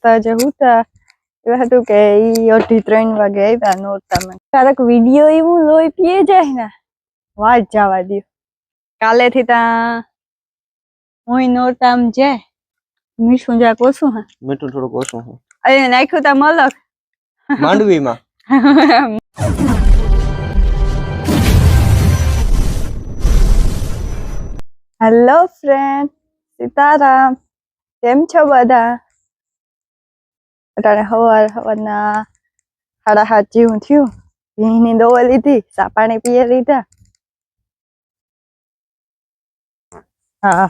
astaja huta. Ibatu ke ioti train wage ba nota man. Karak video i mu loi pie jai na. વાત જવા દો કાલેથી તા હું નોરતામ જે મીઠું જા કોસું હા મીઠું થોડું કોસું હા અરે નાખ્યું તા મલક માંડવીમાં હેલો ફ્રેન્ડ સીતારામ કેમ છો બધા અટાણે સવાર સવારના સાડા સાત જેવું થયું ભીની દવા લીધી સા પાણી પીએ લીધા હા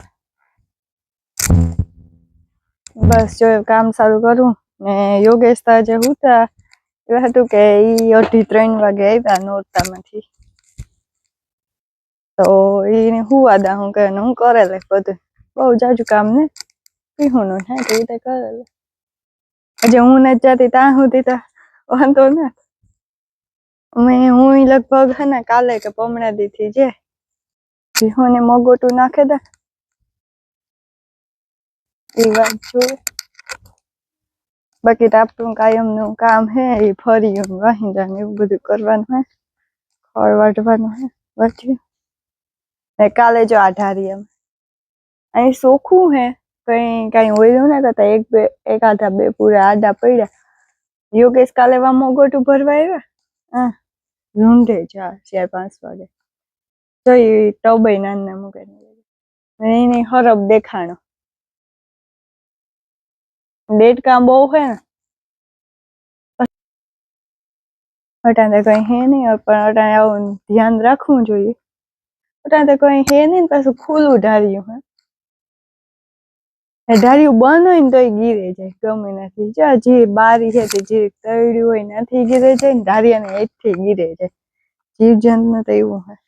બસ જો કામ સારું કરું ને યોગેશ તા જે હતા એવું હતું કે એ અઢી ત્રણ વાગે આવ્યા નોરતામાંથી તો એને હું આદા હું કે હું કરેલે બધું બહુ જાજુ કામ ને પીહું ને હા રીતે કરેલું જે હું નથી જતી ત્યાં સુધી તો વાંધો ને અમે હું લગભગ હે ને કાલે કે પમણા દીથી જે હું ને મગોટું નાખે દે એ વાત જો બાકી ટાપટું કાયમનું કામ હે એ ફરી વાહિંદા ને એવું બધું કરવાનું હે ખોળ વાટવાનું હે વાટ્યું ને કાલે જો આ ઢારી અમે અહીં સોખું હે કે ગાય ઓયોને તો એક બે એક આધા બે પૂરા આધા પડ્યા યોગેશ કા લેવા મોગોટું ભરવા આવ્યા હા હું દે જા સિયાર પાસ વાગે જોઈએ ટોબઈ નાના મોગાઈ નઈ નઈ ખરબ દેખાણો બેડ કા બહુ હે ને બટ આંધે કોઈ હે નહી ઓર બટ આ ધ્યાન રાખવું જોઈએ બટ આંધે કોઈ હે નહી પાસ ખુલો ઢારીયો હ ઢાળિયું બંધ હોય ને તો ગીરે જાય ગમે નથી જો જે બારી છે તે જે તળ્યું હોય નથી ગીરે જાય ને ધારિયાને થી ગીરે જાય જીવ જંતનું તો એવું હોય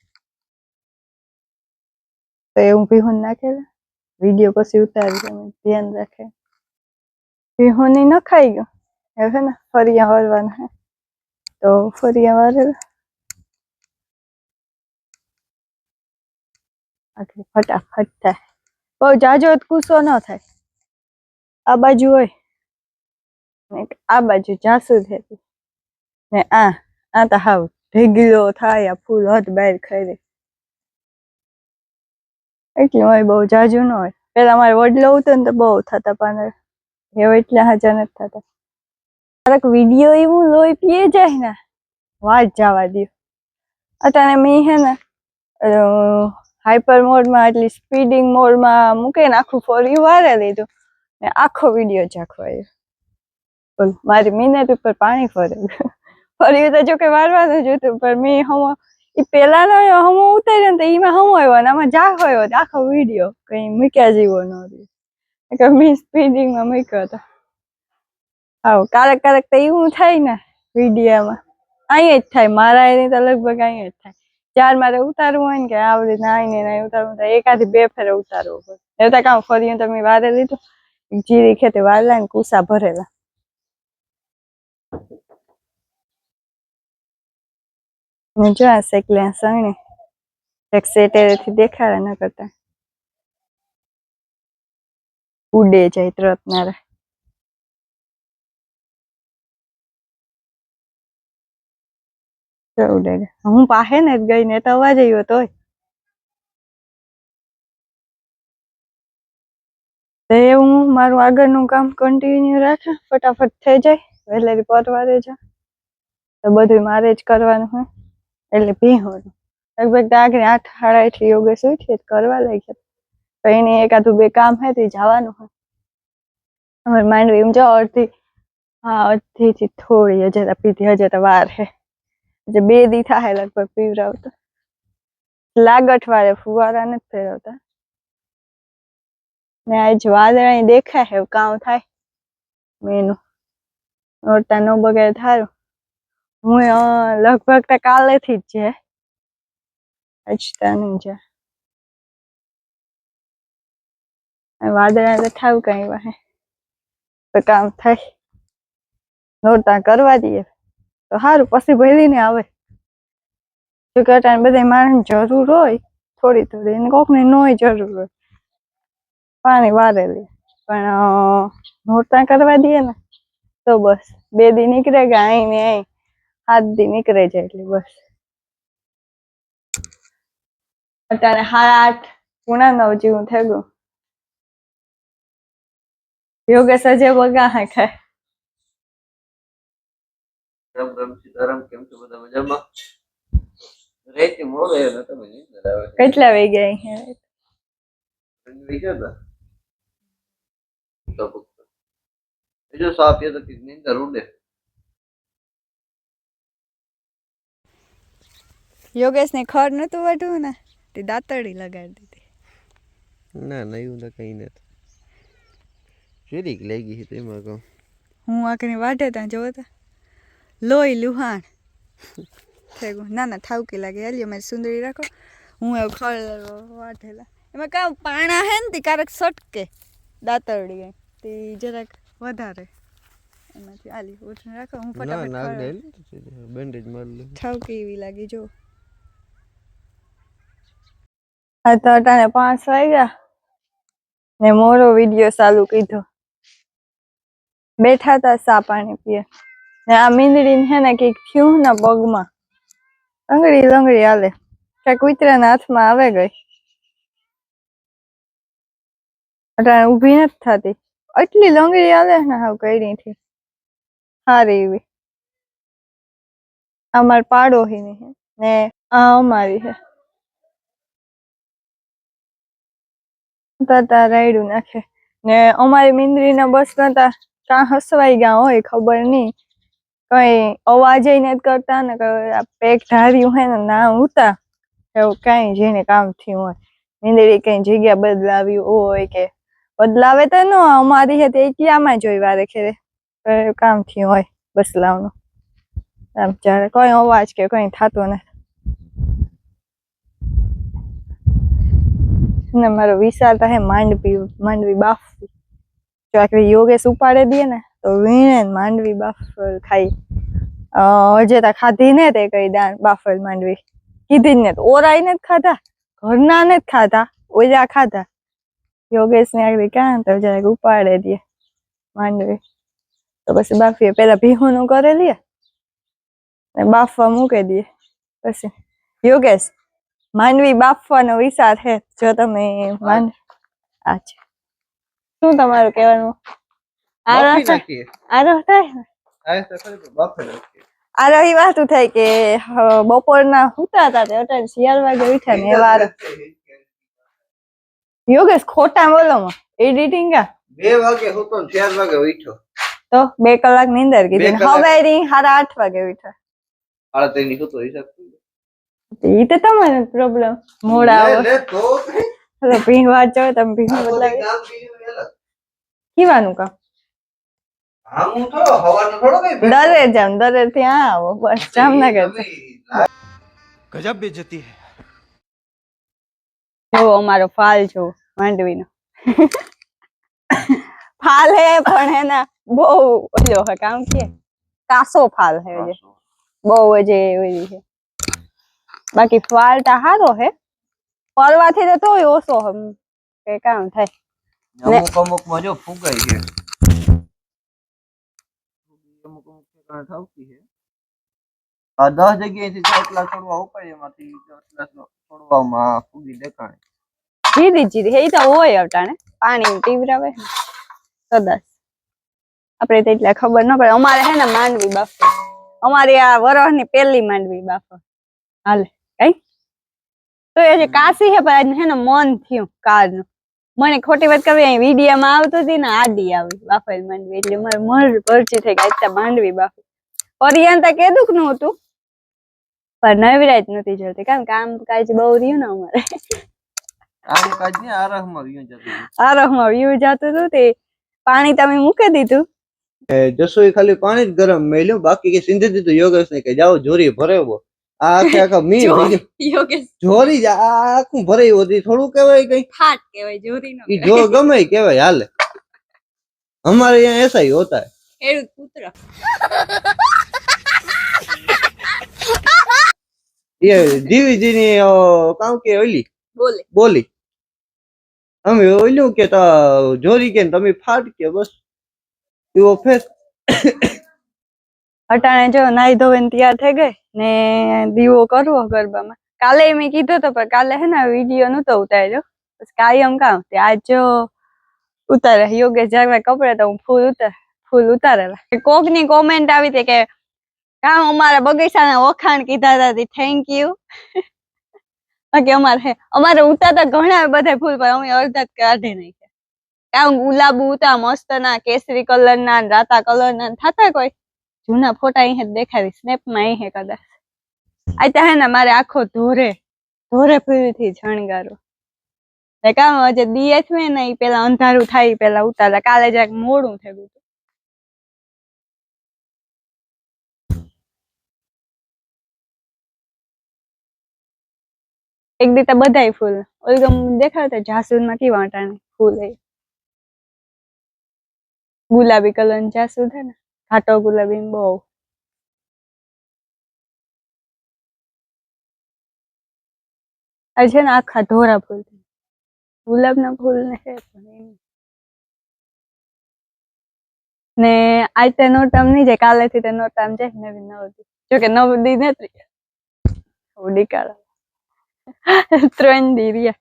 તો એવું પીહોન નાખેલા વિડીયો પછી ઉતારી તમે ધ્યાન રાખે પીહોન ન ખાઈ ગયો છે ને ફરિયા વારવાના તો ફરિયા વારેલા ફટાફટ થાય બહુ જાજો કુસો ન થાય આ બાજુ હોય આ બાજુ જાસુ હતી ને આ આ તો હાવ ઢેગીલો થાય આ ફૂલ હોત બહાર ખાઈ દે એટલે હોય બહુ જાજુ ન હોય પેલા મારે વડલો ઉતો ને તો બહુ થતા પાંદડા એવો એટલે હાજા નથી થતા ક્યારેક વિડીયો એવું લોહી પીએ જાય ને વાત જવા દો અત્યારે મેં હે ને હાઈપર મોડમાં એટલી સ્પીડિંગ મોડમાં મૂકે ને આખું યુ વારે લીધું ને આખો વિડીયો ઝાંખવાયો બોલ મારી મહેનત ઉપર પાણી ફરે ફર્યું તો જોકે કે વારવાનું જોતું પણ મેં હમ એ પેલા પેલાનો હમો ઉતાર્યો ને તો એમાં હમો આવ્યો ને આમાં ઝાંખો આવ્યો આખો વિડીયો કઈ મૂક્યા જેવો ન રહ્યો કે મેં સ્પીડિંગમાં મૂક્યો હતો આવો કારક કારક તો એવું થાય ને વિડીયામાં અહીંયા જ થાય મારા એની તો લગભગ અહીંયા જ થાય જ્યારે મારે ઉતારવું હોય ને કે આવી રીતના આવીને ઉતારવું તો એકાથી બે ફેરે ઉતારવું પડે એવું તો કામ ફર્યું તમે વારે લીધું જીરી ખેતી વાલા ને કુસા ભરેલા જો આ શેકલે સણે એક સેટેરેથી દેખાડા ન કરતા ઉડે જાય ત્રતનારા ઉડે હું પાસે ને જ ગઈ ને તો અવાજ આવ્યો તોય એ હું મારું આગરનું કામ કન્ટીન્યુ રાખું फटाफट થઈ જાય એટલે રિપોર્ટ વારે જા તો બધું મારે જ કરવાનું હોય એટલે ભેહો લગભગ 8:30 યોગેશુ છે તો કરવા લાગ્યા તઈને એકાતો બે કામ હે તે જવાનું હૈ હવે માન્ડ ルーム જા ઓરથી હા બધેથી થોડી ઓ જર પીધી હજ તો બહાર હે જે બે દી થા હે લગભગ પીવરા ઉ તો લાગઠ વાલે ફુવારા ને ફેરવતા મે આ જ વાદરા દેખા હે ગામ થાય મેનો નોટનો બગે ધાર હું લગભગ કાલે થી જ છે આજ તણું છે આ વાદરા થાઉ કાયવા હે તો કામ થાય નોટા કરવા દઈએ તો હારું પછી ભઈલીને આવે કે આ બદે માન જરૂર હોય થોડી થોડી ને કોકને નોઈ જરૂર હોય પાણી વારેલી પણ નોરતા કરવા દઈએ ને તો બસ બે દી નીકળે કે અહીં ને અહીં હાથ દી નીકળે છે એટલે બસ અત્યારે સાડા આઠ પૂણા નવ જેવું થઈ ગયું યોગેશ અજય બગા હા ખાય રામ રામ સીતારામ કેમ છો બધા મજામાં રેતી મોડે તમે કેટલા વાગ્યા અહીંયા પુખ્ત બીજો સાપ એ તો કિડની જરૂર દે યોગેશને ખર નતું વાઢવું ને તે દાંતડી લગાડી દીધી ના ના તો કંઈ નથી જરીક લઈ ગઈ હતી એમાં કહું હું આખરી વાઢે ત્યાં જોવો તા લોહી લુહાણ ના ના થાવકી લાગે હાલી મારી સુંદરી રાખો હું એવું ખળ વાઢેલા એમાં કાં પાણા હે ને તે કારક સટકે દાંતરડી ગઈ ते जरा વધારે એમાંથી આલી ઓટણ રાખું હું फटाफट ના ના બન્ડેજ માર લે થાવકી આવી લાગે જો આ તો ટાણે 5 વાયગા મે મોરો વિડિયો ચાલુ કીધો બેઠાતા સાપાને પીયા ને આ મીંદરીન હે ને કે થ્યું ના બગમાં અંગડી ડોંગડી आले કકું ઇત્રના હાથમાં આવે ગઈ અરે ઊભી ને થાતી આટલી લંગડી આવે ને હાવ કઈ થી સારી એવી અમાર પાડોહી ની ને આ અમારી હે તાતા રાયડું નાખે ને અમારી મિંદરીના બસ નતા કાં હસવાઈ ગયા હોય ખબર નહીં કઈ અવાજ નથી કરતા ને પેક ધાર્યું હે ને ના ઉતા એવું કઈ જેને કામ થયું હોય મિંદરી કઈ જગ્યા બદલાવી હોય કે બદલાવે તો ન અમારી હે એ ક્યાંમાં જોઈવા રાખે કામ થી હોય બસલાવનું આમ જ્યારે કોઈ અવાજ કે કઈ થતો નથી ને મારો વિચાર તો હે માંડવી માંડવી બાફવી જો આખરે યોગે ઉપાડે દે ને તો વીણે માંડવી બાફર ખાઈ અજે તા ખાધી ને તે કઈ દાન બાફર માંડવી કીધી ને ઓરાઈ ને જ ખાધા ઘરના ને જ ખાધા ઓજા ખાધા યોગેશને આગળ ક્યાં તો જરાક ઉપાડે દે માંડવી તો પછી બાફીએ પેલા ભીહુનું કરી લઈએ ને બાફવા મૂકી દઈએ પછી યોગેશ માંડવી બાફવાનો વિચાર છે જો તમે માન આ શું તમારું કહેવાનું આરોહ થાય આરોહ એ વાતું થાય કે બપોરના હુતા હતા તે અટાણ શિયાળ વાગે ઉઠ્યા ને એ વાર યોગેશ ખોટા બોલોમાં એડિટિંગ આ બે વાગે હું તો ચાર વાગે ઉઠ્યો તો બે કલાક નીંદર કીધી હવે રી હારા આઠ વાગે ઉઠ્યો હારા તે ની તો હિસાબ ઈ તો તમારે પ્રોબ્લેમ મોડા આવે તો તો પીવા જો તમે પીવા બદલાવી કીવાનું કામ આમ તો હવાનું થોડો કઈ ડરે જામ ડરે ત્યાં આવો બસ જામનગર ગજબ બેજતી હે એવો અમારો ફાલ જો માંડવીનો ફાલ હે પણ એના બહુ ઓલો હે કામ કે કાસો ફાલ હે જે બહુ જે ઓલી છે બાકી ફાલ તા હારો હે ફરવાથી તો તોય ઓછો હે કે કામ થાય અમુક અમુક માં જો ફુગાઈ છે અમુક અમુક ઠેકાણે ઠાવતી છે દસ જગ્યાએથી ચોટલા છોડવા ઉપાડીએ એમાંથી ચોટલા છોડવામાં ફૂગી દેખાણે ही दीजी काशी है मन थी कार मैंने खोटी बात कभी नहीं वीडियो में आदि आवे बाप मांडवी इतने मर मर पर चीते गए मांडवी बाप और यहाँ दुख नो पर नहीं विराज नो तीजर काम काम काज बहुत ही ना हमारे આરહમાં વ્યૂ જતું હતું તે પાણી તમે મૂકી દીધું જસુએ ખાલી પાણી જ ગરમ મેલ્યું બાકી કે સિંધી દીધું યોગેશ ને કે જાઓ જોરી ભરેવો આ આખે આખા મી જોરી જ આખું ભરાઈ હતી થોડું કેવાય કઈ ફાટ કહેવાય જોરી નો જો ગમે કેવાય હાલે અમારે અહીંયા એસાઈ હોતા होता है ये जीवी जी ने काम के બોલી बोली અમે ઓલું કે જોરી કે તમે ફાટ કે બસ એવો ફેસ અટાણે જો નાઈ ધોઈને તૈયાર થઈ ગઈ ને દીવો કરવો ગરબામાં કાલે મેં કીધો તો પણ કાલે હે ને વિડીયો નતો ઉતાર્યો પછી કાયમ કામ તે આજ જો ઉતારે યોગે જાગવા કપડે તો હું ફૂલ ઉતાર ફૂલ ઉતારેલા કોક ની કોમેન્ટ આવી હતી કે કામ અમારા બગીચા ના વખાણ કીધા હતા થેન્ક યુ બાકી અમારે અમારે ઉતારતા ઘણા બધા ફૂલ પણ અમે અડધા કાઢી નાખ્યા આમ ગુલાબુ ઉતા મસ્ત ના કેસરી કલર ના રાતા કલર ના થતા કોઈ જૂના ફોટા અહીં દેખાડી સ્નેપ માં અહીં કદાચ આ ત્યાં ને મારે આખો ધોરે ધોરે ફીરથી શણગારો કામ હજે દિયે છે ને એ પેલા અંધારું થાય પેલા ઉતારતા કાલે જાય મોડું થઈ ગયું એક દીતા બધાય ફૂલ ઓલગમ દેખાતા જાસૂદમાં કેવા અટાણે ફૂલ એ ગુલાબી કલર જાસૂદ હે ને ઘાટો ગુલાબી બહુ આ છે ને આખા ધોરા ફૂલ ગુલાબના ફૂલ ને છે ને આજ તે નોટ આમ નહીં જાય કાલેથી તે નોટ આમ જાય નવી નવ જો કે નવ દી ને ત્રીજા ઉડી કાઢો Tren diría.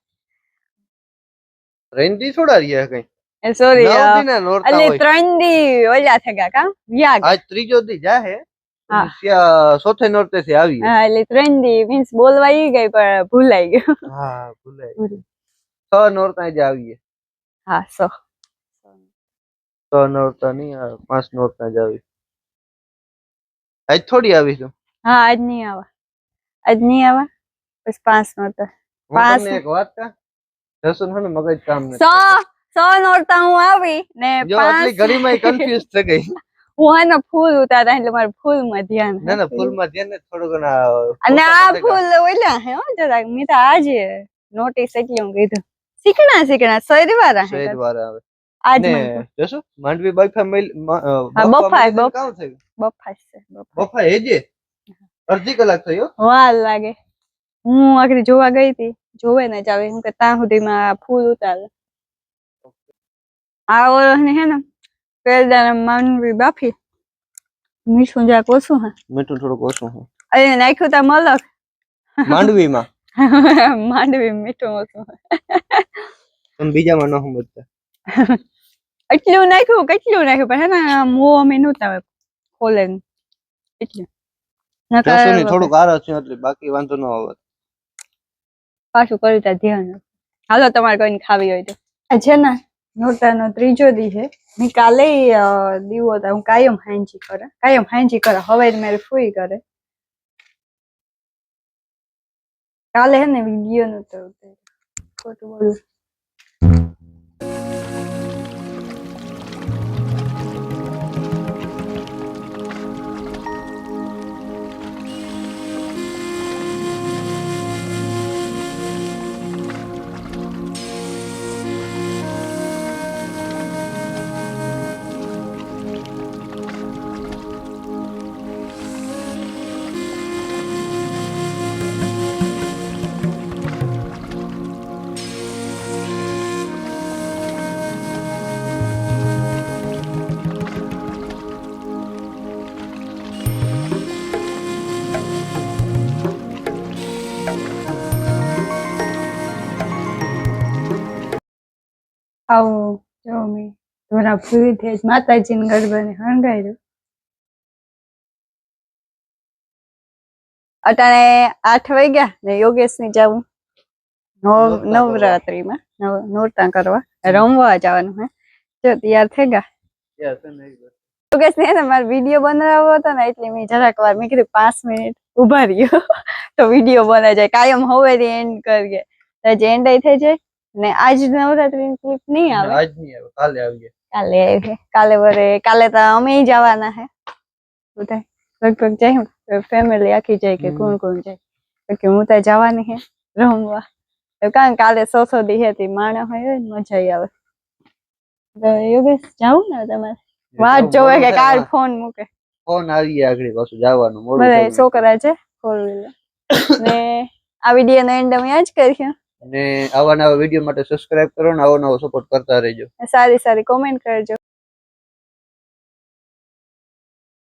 ટ્રેન્ડી છોડાડીએ કઈ એ સોરી નવદીને નોરતા હોય એટલે ટ્રેન્ડી ઓલા છે કાકા વ્યાગ આજ ત્રીજો દી જા હે સોથે નોરતે થી આવી હા એટલે ટ્રેન્ડી મીન્સ બોલવા ઈ ગઈ પણ ભૂલાઈ ગયો હા ભૂલાઈ સો નોરતા જ આવીએ હા સો સો નોરતા ની પાંચ નોરતા જ આવી આજ થોડી આવી છું હા આજ નહીં આવા આજ નહીં આવા પછી પાંચ નોટ પાંચ એક વાત કા જસુન હે મગજ કામ ન સો સો નોટ હું આવી ને પાંચ ગરીમાં કન્ફ્યુઝ થઈ ગઈ હું હે ને ફૂલ ઉતારા એટલે મારું ફૂલ માં ધ્યાન ના ના ફૂલ માં ધ્યાન ને થોડું ઘણા અને આ ફૂલ ઓલા હે હો જરાક મી તો આજે નોટિસ એટલે હું કીધું શીખણા શીખણા શરીવાર હે શરીવાર આવે આજ જસુ માંડવી બફા મેલ બફા બફા બફા છે બફા હેજે અડધી કલાક થયો વાલ લાગે હું આખરી જોવા ગઈ હતી જોવે ને જાવે હું કે ત્યાં સુધીમાં ફૂલ ઉતાર આ ઓર ને હે ને પેલદાને માનવી બાફી મીઠું જરાક ઓછું હે મીઠું થોડું ઓછું હે અરે નાખ્યું તા મલક માં માંડવી મીઠું ઓછું તમે બીજામાં ન સમજતા એટલું નાખ્યું કેટલું નાખ્યું પણ હે ને મો અમે નહોતા ખોલે એટલે થોડુંક છે એટલે બાકી વાંધો ન આવત પાછું કર્યું ત્યાં ધ્યાન હાલો તમારે કોઈને ખાવી હોય તો છે ને નોરતાનો ત્રીજો દી છે મેં કાલે દીવો હતા હું કાયમ હાંજી કરે કાયમ હાંજી કરે હવે મારે ફૂઈ કરે કાલે હે ને વિડીયો નતો ખોટું બોલું ઓ જોમી થોડા ફ્રી થે માતાજી ને ગરબા ને હંગાયું અટને 8:00 વાગ્યા ને યોગેશ ને જાવું નો નવરાત્રી માં નો નોરતા કરવા રમવા જવાનું છે તો તૈયાર થાગા તૈયાર થ ને યોગેશ ને અમાર વિડિયો બનરાવો તો ને એટલે મે જરાકવાર મે કી 5 મિનિટ ઉભા રહ્યો તો વિડિયો બની જાય કાયમ હવવે થી એન્ડ કરીને એટલે જ એન્ડઈ થઈ જાય ને આજ નવરાત્રીની ક્લિપ નહીં આવે આજ નહીં આવે કાલે આવીએ કાલે આવીએ કાલે વરે કાલે તો અમે જવાના હે બધા લગભગ જાય ફેમિલી આખી જાય કે કોણ કોણ જાય કે હું તો જવાની હે રમવા કારણ કાલે સો સો દી હતી માણા હોય મજા આવે યોગેશ જાવું ને તમારે વાત જોવે કે કાલ ફોન મૂકે ફોન આવી ગયા આગળ પાછું જવાનું મોડું બધા છોકરા છે ફોર વ્હીલર ને આ વિડીયો નો એન્ડ અમે આજ કર્યો અને આવા નવા વિડીયો માટે સબસ્ક્રાઇબ કરો અને આવો નવો સપોર્ટ કરતા રહેજો સારી સારી કોમેન્ટ કરજો